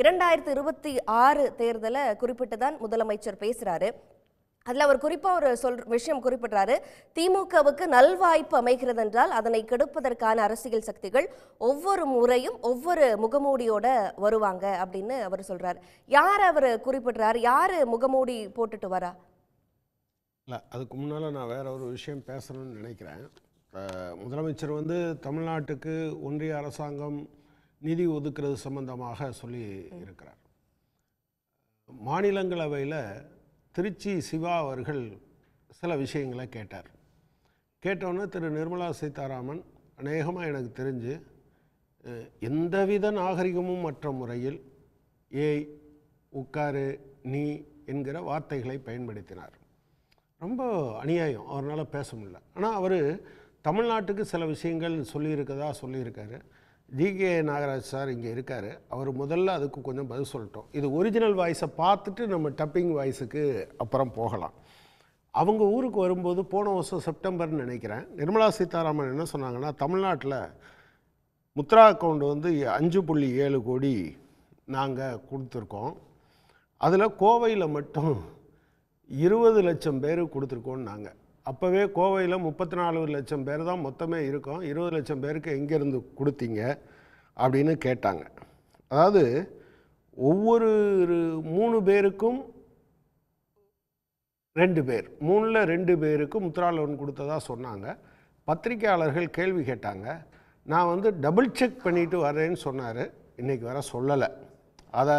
இரண்டாயிரத்தி இருபத்தி ஆறு தேர்தலை குறிப்பிட்டு தான் முதலமைச்சர் பேசுகிறாரு அதில் அவர் குறிப்பாக ஒரு சொல் விஷயம் குறிப்பிட்றாரு. திமுகவுக்கு நல்வாய்ப்பு அமைகிறது என்றால் அதனை கெடுப்பதற்கான அரசியல் சக்திகள் ஒவ்வொரு முறையும் ஒவ்வொரு முகமூடியோட வருவாங்க அப்படின்னு அவர் சொல்கிறார் யார் அவர் குறிப்பிட்றாரு? யார் முகமூடி போட்டுட்டு வரா? இல்லை அதுக்கு முன்னால் நான் வேற ஒரு விஷயம் பேசணும்னு நினைக்கிறேன். முதலமைச்சர் வந்து தமிழ்நாட்டுக்கு ஒன்றிய அரசாங்கம் நிதி ஒதுக்கிறது சம்பந்தமாக சொல்லி இருக்கிறார். மாநிலங்களவையில் திருச்சி சிவா அவர்கள் சில விஷயங்களை கேட்டார். கேட்டோன்னே திரு நிர்மலா சீதாராமன் அநேகமாக எனக்கு தெரிஞ்சு எந்தவித நாகரிகமும் மற்ற முறையில் ஏய் உட்காரு நீ என்கிற வார்த்தைகளை பயன்படுத்தினார். ரொம்ப அநியாயம் அவரால் பேச முடியல. ஆனால் அவர் தமிழ்நாட்டுக்கு சில விஷயங்கள் சொல்லியிருக்கதா சொல்லியிருக்காரு. ஜிகே நாகராஜ் சார் இங்கே இருக்கார். அவர் முதல்ல அதுக்கு கொஞ்சம் பதில் சொல்லட்டும். இது ஒரிஜினல் வாய்ஸை பார்த்துட்டு நம்ம டப்பிங் வாய்ஸுக்கு அப்புறம் போகலாம். அவங்க ஊருக்கு வரும்போது போன வருஷம் செப்டம்பர்னு நினைக்கிறேன். நிர்மலா சீதாராமன் என்ன சொன்னாங்கன்னா தமிழ்நாட்டில் முத்ரா அக்கௌண்ட் வந்து அஞ்சு புள்ளி ஏழு கோடி நாங்கள் கொடுத்துருக்கோம். அதில் கோவையில் மட்டும் இருபது லட்சம் பேர் கொடுத்துருக்கோம் நாங்கள் அப்போவே கோவையில் முப்பத்தி நாலு லட்சம் பேர் தான் மொத்தமே இருக்கோம். இருபது லட்சம் பேருக்கு எங்கேருந்து கொடுத்தீங்க? அப்படின்னு கேட்டாங்க. அதாவது ஒவ்வொரு மூணு பேருக்கும் ரெண்டு பேர். மூணில் ரெண்டு பேருக்கு முத்ரா லோன் கொடுத்ததா சொன்னாங்க. பத்திரிக்கையாளர்கள் கேள்வி கேட்டாங்க. நான் வந்து டபுள் செக் பண்ணிட்டு வரேன்னு சொன்னார். இன்றைக்கி வர சொல்லலை. அதை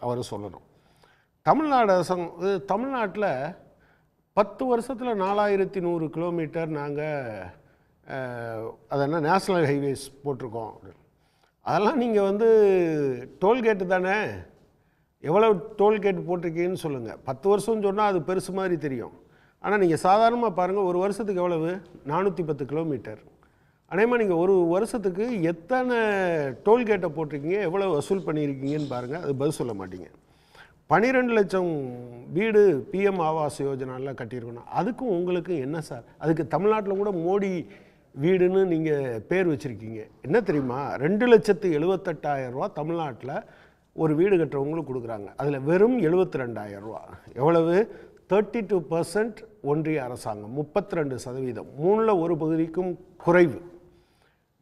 அவர் சொல்லணும். தமிழ்நாடு அரசாங்கம் தமிழ்நாட்டில் பத்து வருஷத்தில் நாலாயிரத்தி நூறு கிலோமீட்டர் நாங்கள் அது என்ன நேஷ்னல் ஹைவேஸ் போட்டிருக்கோம். அப்படின்னு அதெல்லாம் நீங்கள் வந்து டோல்கேட்டு தானே? எவ்வளோ டோல்கேட் போட்டிருக்கீங்கன்னு சொல்லுங்கள் பத்து வருஷம்னு சொன்னால் அது பெருசு மாதிரி தெரியும். ஆனால் நீங்கள் சாதாரணமாக பாருங்கள் ஒரு வருஷத்துக்கு எவ்வளவு? நானூற்றி பத்து கிலோமீட்டர். அதேமாதிரி நீங்கள் ஒரு வருஷத்துக்கு எத்தனை டோல்கேட்டை போட்டிருக்கீங்க? எவ்வளோ வசூல் பண்ணியிருக்கீங்கன்னு பாருங்கள் அது பதில் சொல்ல மாட்டீங்க. பன்னிரெண்டு லட்சம் வீடு பிஎம் ஆவாஸ் யோஜனாலாம் கட்டியிருக்கணும். அதுக்கும் உங்களுக்கும் என்ன சார்? அதுக்கு தமிழ்நாட்டில் கூட மோடி வீடுன்னு நீங்கள் பேர் வச்சுருக்கீங்க. என்ன தெரியுமா? ரெண்டு லட்சத்து எழுபத்தெட்டாயிரம் ரூபா தமிழ்நாட்டில் ஒரு வீடு கட்டுறவங்களுக்கு கொடுக்குறாங்க. அதில் வெறும் எழுபத்தி ரெண்டாயிரம் ரூபா. எவ்வளவு? தேர்ட்டி டூ பர்சன்ட் ஒன்றிய அரசாங்கம் முப்பத்தி ரெண்டு சதவீதம். மூணில் ஒரு பகுதிக்கும் குறைவு.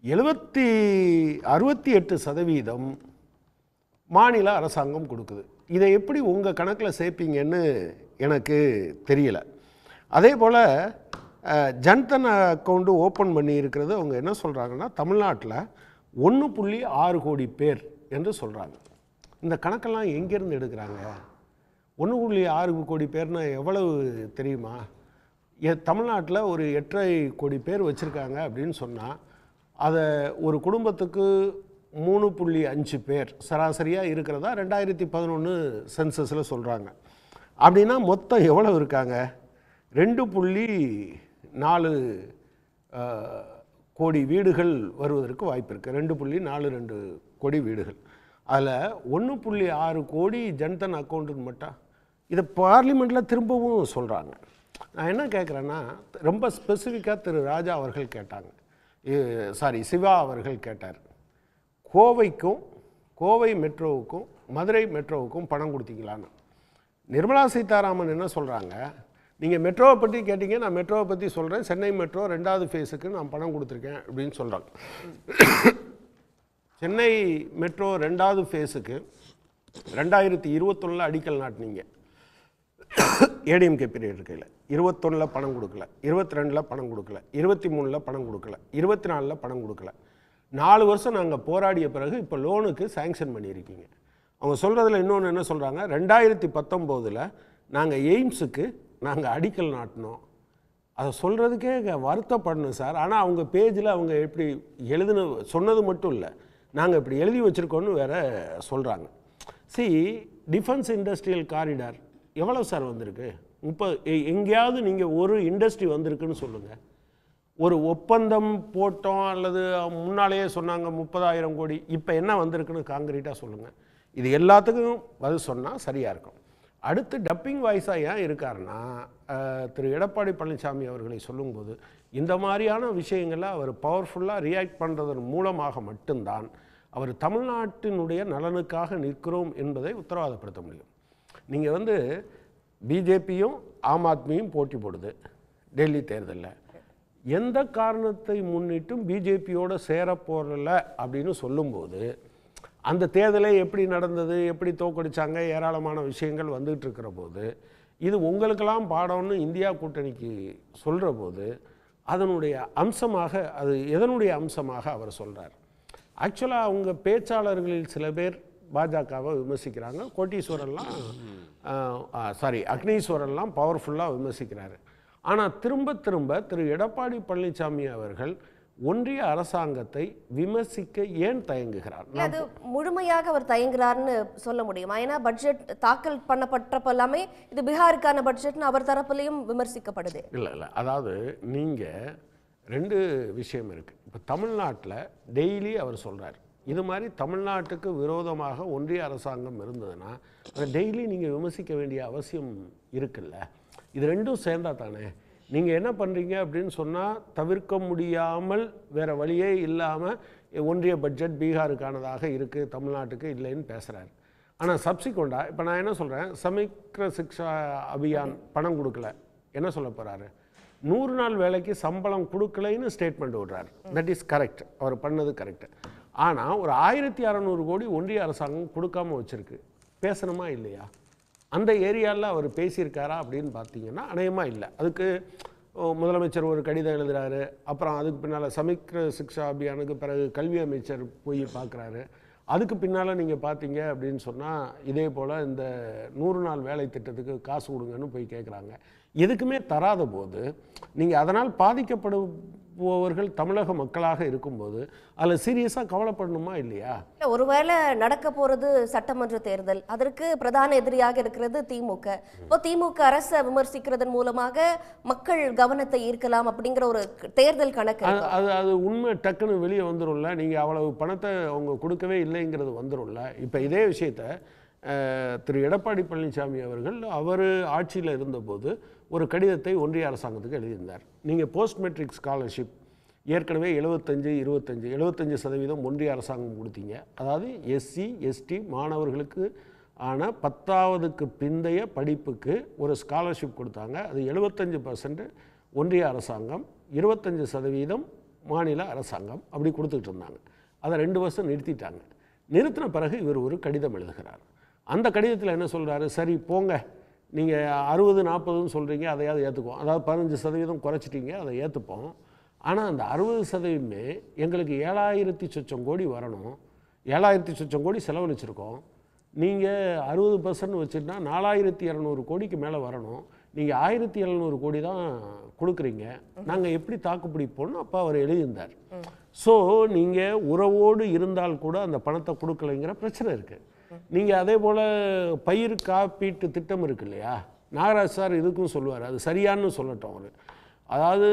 எழுபத்தி அறுபத்தி எட்டு சதவீதம் மாநில அரசாங்கம் கொடுக்குது. இதை எப்படி உங்கள் கணக்கில் சேர்ப்பீங்கன்னு எனக்கு தெரியல. அதே போல் ஜன்தன் அக்கௌண்ட்டு ஓப்பன் பண்ணியிருக்கிறது அவங்க என்ன சொல்கிறாங்கன்னா தமிழ்நாட்டில் ஒன்று புள்ளி ஆறு கோடி பேர் என்று சொல்கிறாங்க இந்த கணக்கெல்லாம் எங்கேருந்து எடுக்கிறாங்க? ஒன்று புள்ளி ஆறு கோடி பேர்னா எவ்வளவு தெரியுமா? தமிழ்நாட்டில் ஒரு எட்டரை கோடி பேர் வச்சுருக்காங்க அப்படின்னு சொன்னால் அதை ஒரு குடும்பத்துக்கு மூணு புள்ளி அஞ்சு பேர் சராசரியாக இருக்கிறதா ரெண்டாயிரத்தி பதினொன்று சென்சஸில் சொல்கிறாங்க அப்படின்னா மொத்தம் எவ்வளவு இருக்காங்க? ரெண்டு புள்ளி நாலு கோடி வீடுகள் வருவதற்கு வாய்ப்பு இருக்குது ரெண்டு புள்ளி நாலு ரெண்டு கோடி வீடுகள். அதில் ஒன்று புள்ளி ஆறு கோடி ஜன்தன் அக்கௌண்ட்டுன்னு மட்டும் இதை பார்லிமெண்ட்டில் திரும்பவும் சொல்கிறாங்க நான் என்ன கேட்குறேன்னா ரொம்ப ஸ்பெசிஃபிக்காக திரு ராஜா அவர்கள் கேட்டாங்க. சாரி சிவா அவர்கள் கேட்டார். கோவைக்கும் கோவை மெட்ரோவுக்கும் மதுரை மெட்ரோவுக்கும் பணம் கொடுத்தீங்களான்னு. நிர்மலா சீதாராமன் என்ன சொல்கிறாங்க நீங்கள் மெட்ரோவை பற்றி கேட்டீங்க நான் மெட்ரோவை பற்றி சொல்கிறேன் சென்னை மெட்ரோ ரெண்டாவது ஃபேஸுக்கு நான் பணம் கொடுத்துருக்கேன் அப்படின்னு சொல்கிறாங்க சென்னை மெட்ரோ ரெண்டாவது ஃபேஸுக்கு ரெண்டாயிரத்தி இருபத்தொன்னில் அடிக்கல் நாட்டினீங்க. ஏடிஎம்கே பீரியட் இருக்கையில். இருபத்தொன்னில் பணம் கொடுக்கல. இருபத்தி ரெண்டில் பணம் கொடுக்கல. இருபத்தி மூணில் பணம் கொடுக்கல. இருபத்தி நாலில் பணம் கொடுக்கல. நாலு வருஷம் நாங்கள் போராடிய பிறகு இப்போ லோனுக்கு சேங்ஷன் பண்ணியிருக்கீங்க. அவங்க சொல்கிறதுல இன்னொன்று என்ன சொல்கிறாங்க ரெண்டாயிரத்தி பத்தொம்போதில் நாங்கள் எய்ம்ஸுக்கு நாங்கள் அடிக்கல் நாட்டினோம். அதை சொல்கிறதுக்கே வருத்தப்படணும் சார். ஆனால் அவங்க பேஜில் அவங்க எப்படி எழுதுன சொன்னது மட்டும் இல்லை. நாங்கள் இப்படி எழுதி வச்சுருக்கோன்னு வேற சொல்கிறாங்க சி டிஃபென்ஸ் இண்டஸ்ட்ரியல் காரிடார் எவ்வளோ சார் வந்திருக்கு? முப்பது எங்கேயாவது நீங்கள் ஒரு இண்டஸ்ட்ரி வந்திருக்குன்னு சொல்லுங்கள் ஒரு ஒப்பந்தம் போட்டோம் அல்லது முன்னாலேயே சொன்னாங்க முப்பதாயிரம் கோடி. இப்போ என்ன வந்திருக்குன்னு காங்கிரீட்டாக சொல்லுங்கள் இது எல்லாத்துக்கும் பதில் சொன்னால் சரியாக இருக்கும். அடுத்து டப்பிங் வாய்ஸாக ஏன் இருக்காருன்னா திரு எடப்பாடி பழனிசாமி அவர்களை சொல்லும்போது இந்த மாதிரியான விஷயங்களை அவர் பவர்ஃபுல்லாக ரியாக்ட் பண்ணுறதன் மூலமாக மட்டும்தான் அவர் தமிழ்நாட்டினுடைய நலனுக்காக நிற்கிறோம் என்பதை உத்தரவாதப்படுத்த முடியும். நீங்கள் வந்து பிஜேபியும் ஆம் ஆத்மியும் போட்டி போடுது டெல்லி தேர்தலில். எந்த காரணத்தை முன்னிட்டும் பிஜேபியோடு சேரப்போகல அப்படின்னு சொல்லும்போது அந்த தேர்தலே எப்படி நடந்தது எப்படி தோக்கடிச்சாங்க ஏராளமான விஷயங்கள் வந்துகிட்டு இருக்கிற போது இது உங்களுக்கெல்லாம் பாடம்னு இந்தியா கூட்டணிக்கு சொல்கிற போது அதனுடைய அம்சமாக அது எதனுடைய அம்சமாக அவர் சொல்கிறார் ஆக்சுவலாக அவங்க பேச்சாளர்களில் சில பேர் பாஜகவை விமர்சிக்கிறாங்க. கோட்டீஸ்வரன்லாம் சாரி அக்னீஸ்வரன்லாம் பவர்ஃபுல்லாக விமர்சிக்கிறாரு. ஆனால் திரும்ப திரும்ப திரு எடப்பாடி பழனிசாமி அவர்கள் ஒன்றிய அரசாங்கத்தை விமர்சிக்க ஏன் தயங்குகிறார்? அது முழுமையாக அவர் தயங்குறாருன்னு சொல்ல முடியுமா? ஏன்னா பட்ஜெட் தாக்கல் பண்ணப்பட்டப்ப எல்லாமே இது பீகாருக்கான பட்ஜெட்னு அவர் தரப்புலையும் விமர்சிக்கப்படுது. இல்லை இல்லை. அதாவது நீங்கள் ரெண்டு விஷயம் இருக்குது இப்போ தமிழ்நாட்டில் டெய்லி அவர் சொல்றார். இது மாதிரி தமிழ்நாட்டுக்கு விரோதமாக ஒன்றிய அரசாங்கம் இருந்ததுன்னா அதை டெய்லி நீங்கள் விமர்சிக்க வேண்டிய அவசியம் இருக்குல்ல? இது ரெண்டும் சேர்ந்தா தானே நீங்கள் என்ன பண்ணுறீங்க அப்படின்னு சொன்னால் தவிர்க்க முடியாமல் வேறு வழியே இல்லாமல் ஒன்றிய பட்ஜெட் பீகாருக்கானதாக இருக்குது தமிழ்நாட்டுக்கு இல்லைன்னு பேசுகிறாரு ஆனால் சப்சிக்வெண்ட்டாக இப்போ நான் என்ன சொல்கிறேன் சமிக்ர சிக்ஷா அபியான் பணம் கொடுக்கல. என்ன சொல்ல போகிறாரு நூறு நாள் வேலைக்கு சம்பளம் கொடுக்கலைன்னு ஸ்டேட்மெண்ட் விடுறாரு. தட் இஸ் கரெக்ட் அவர் பண்ணது கரெக்ட் ஆனால் ஒரு ஆயிரத்தி அறநூறு கோடி ஒன்றிய அரசாங்கம் கொடுக்காம வச்சுருக்கு. பேசணுமா இல்லையா? அந்த ஏரியாவில் அவர் பேசியிருக்காரா அப்படின்னு பார்த்தீங்கன்னா அநேகமாக இல்லை. அதுக்கு முதலமைச்சர் ஒரு கடிதம் எழுதுகிறாரு அப்புறம் அதுக்கு பின்னால் சமிக்ர சிக்ஷா அபியானுக்கு பிறகு கல்வி அமைச்சர் போய் பார்க்குறாரு. அதுக்கு பின்னால் நீங்கள் பார்த்தீங்க அப்படின்னு சொன்னால் இதே போல் இந்த நூறு நாள் வேலை திட்டத்துக்கு காசு கொடுங்கன்னு போய் கேட்குறாங்க எதுக்குமே தராத போது நீங்கள் அதனால் பாதிக்கப்படும் பாதிக்கப்படுபவர்கள் தமிழக மக்களாக இருக்கும்போது அதில் சீரியஸாக கவலைப்படணுமா இல்லையா? இல்ல, ஒருவேளை நடக்க போறது சட்டமன்ற தேர்தல் அதற்கு பிரதான எதிரியாக இருக்கிறது திமுக. இப்போ திமுக அரசை விமர்சிக்கிறதன் மூலமாக மக்கள் கவனத்தை ஈர்க்கலாம் அப்படிங்கிற ஒரு தேர்தல் கணக்கு அது அது அது உண்மை டக்குன்னு வெளியே வந்துரும்ல. நீங்கள் அவ்வளவு பணத்தை அவங்க கொடுக்கவே இல்லைங்கிறது வந்துரும்ல. இப்போ இதே விஷயத்த திரு எடப்பாடி பழனிசாமி அவர்கள் அவர் ஆட்சியில் இருந்தபோது ஒரு கடிதத்தை ஒன்றிய அரசாங்கத்துக்கு எழுதியிருந்தார். நீங்கள் போஸ்ட் மெட்ரிக் ஸ்காலர்ஷிப் ஏற்கனவே எழுபத்தஞ்சு இருபத்தஞ்சு எழுபத்தஞ்சு சதவீதம் ஒன்றிய அரசாங்கம் கொடுத்தீங்க. அதாவது எஸ்சி எஸ்டி மாணவர்களுக்கு ஆன பத்தாவதுக்கு பிந்தைய படிப்புக்கு ஒரு ஸ்காலர்ஷிப் கொடுத்தாங்க. அது எழுபத்தஞ்சு பர்சன்ட் ஒன்றிய அரசாங்கம் இருபத்தஞ்சு சதவீதம் மாநில அரசாங்கம் அப்படி கொடுத்துட்டு இருந்தாங்க. அதை ரெண்டு வருஷம் நிறுத்திட்டாங்க. நிறுத்தின பிறகு இவர் ஒரு கடிதம் எழுதுகிறார். அந்த கடிதத்தில் என்ன சொல்றாரு? சரி போங்க. நீங்கள் அறுபது நாற்பதுன்னு சொல்கிறீங்க அதையாவது ஏற்றுக்குவோம் அதாவது பதினஞ்சு சதவீதம் குறைச்சிட்டீங்க அதை ஏற்றுப்போம் ஆனால் அந்த அறுபது சதவீதமே எங்களுக்கு ஏழாயிரத்தி சொச்சம் கோடி வரணும். ஏழாயிரத்தி சொச்சம் கோடி செலவழிச்சிருக்கோம். நீங்கள் அறுபது பர்சன்ட் வச்சுட்டா நாலாயிரத்தி இரநூறு கோடிக்கு மேலே வரணும். நீங்கள் ஆயிரத்தி எழுநூறு கோடி தான் கொடுக்குறீங்க. நாங்கள் எப்படி தாக்கு பிடிப்போம்னு அப்போ அவர் எழுதியிருந்தார். ஸோ நீங்கள் உறவோடு இருந்தால் கூட அந்த பணத்தை கொடுக்கலைங்கிற பிரச்சனை இருக்குது நீங்கள் அதே போல் பயிர் காப்பீட்டு திட்டம் இருக்கு இல்லையா? நாகராஜ் சார் இதுக்கும் சொல்லுவார். அது சரியான்னு சொல்லட்டும் அவர். அதாவது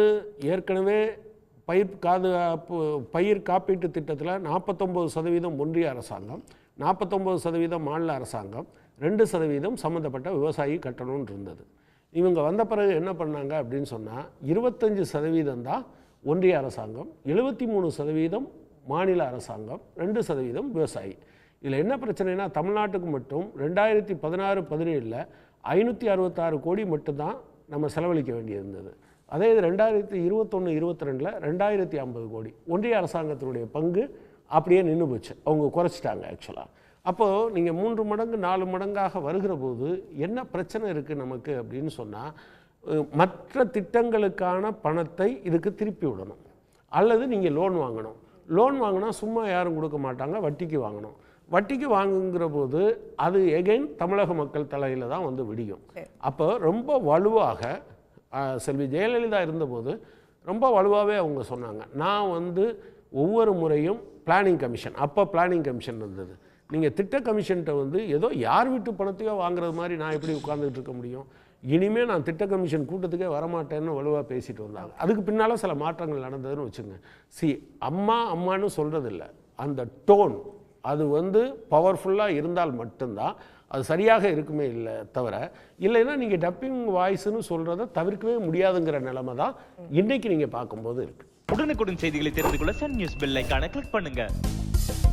ஏற்கனவே பயிர் காதுகாப்பு பயிர் காப்பீட்டு திட்டத்தில் நாற்பத்தொம்பது சதவீதம் ஒன்றிய அரசாங்கம் நாற்பத்தொம்பது சதவீதம் மாநில அரசாங்கம் ரெண்டு சதவீதம் சம்மந்தப்பட்ட விவசாயி கட்டணும்னு இருந்தது. இவங்க வந்த பிறகு என்ன பண்ணாங்க அப்படின்னு சொன்னால் இருபத்தஞ்சு சதவீதம் தான் ஒன்றிய அரசாங்கம் எழுபத்தி மூணு சதவீதம் மாநில அரசாங்கம் ரெண்டு சதவீதம் விவசாயி. இதில் என்ன பிரச்சனைனா தமிழ்நாட்டுக்கு மட்டும் ரெண்டாயிரத்தி பதினாறு பதினேழில் ஐநூற்றி அறுபத்தாறு கோடி மட்டும்தான் நம்ம செலவழிக்க வேண்டியிருந்தது. அதே இது ரெண்டாயிரத்தி இருபத்தொன்று இருபத்தி ரெண்டில் ரெண்டாயிரத்தி ஐம்பது கோடி. ஒன்றிய அரசாங்கத்தினுடைய பங்கு அப்படியே நின்று போச்சு. அவங்க குறைச்சிட்டாங்க ஆக்சுவலாக அப்போது நீங்கள் மூன்று மடங்கு நாலு மடங்காக வருகிற போது என்ன பிரச்சனை இருக்குது நமக்கு அப்படின்னு சொன்னால் மற்ற திட்டங்களுக்கான பணத்தை இதுக்கு திருப்பி விடணும். அல்லது நீங்கள் லோன் வாங்கணும். லோன் வாங்கினா சும்மா யாரும் கொடுக்க மாட்டாங்க வட்டிக்கு வாங்கணும். வட்டிக்கு வாங்குங்கிற போது அது எகைன் தமிழக மக்கள் தலையில் தான் வந்து விடியும். அப்போ ரொம்ப வலுவாக செல்வி ஜெயலலிதா இருந்தபோது ரொம்ப வலுவாகவே அவங்க சொன்னாங்க. நான் வந்து ஒவ்வொரு முறையும் பிளானிங் கமிஷன் அப்போ பிளானிங் கமிஷன் இருந்தது. நீங்கள் திட்ட கமிஷன்கிட்ட வந்து ஏதோ யார் வீட்டு பணத்தையோ வாங்குறது மாதிரி நான் எப்படி உட்கார்ந்துட்டு இருக்க முடியும்? இனிமேல் நான் திட்ட கமிஷன் கூட்டத்துக்கே வரமாட்டேன்னு வலுவாக பேசிட்டு வந்தாங்க. அதுக்கு பின்னால் சில மாற்றங்கள் நடந்ததுன்னு வச்சுங்க சி அம்மா அம்மான்னு சொல்கிறதில்ல அந்த டோன் அது வந்து பவர்ஃபுல்லாக இருந்தால் மட்டும்தான் அது சரியாக இருக்குமே இல்லை தவிர இல்லைன்னா நீங்கள் டப்பிங் வாய்ஸ்னு சொல்கிறத தவிர்க்கவே முடியாதுங்கிற நிலைமை தான் இன்றைக்கு நீங்கள் பார்க்கும்போது இருக்குது உடனுக்குடன் செய்திகளை தெரிந்து கொள்ள சன் நியூஸ் பெல் ஐகானை கிளிக் பண்ணுங்கள்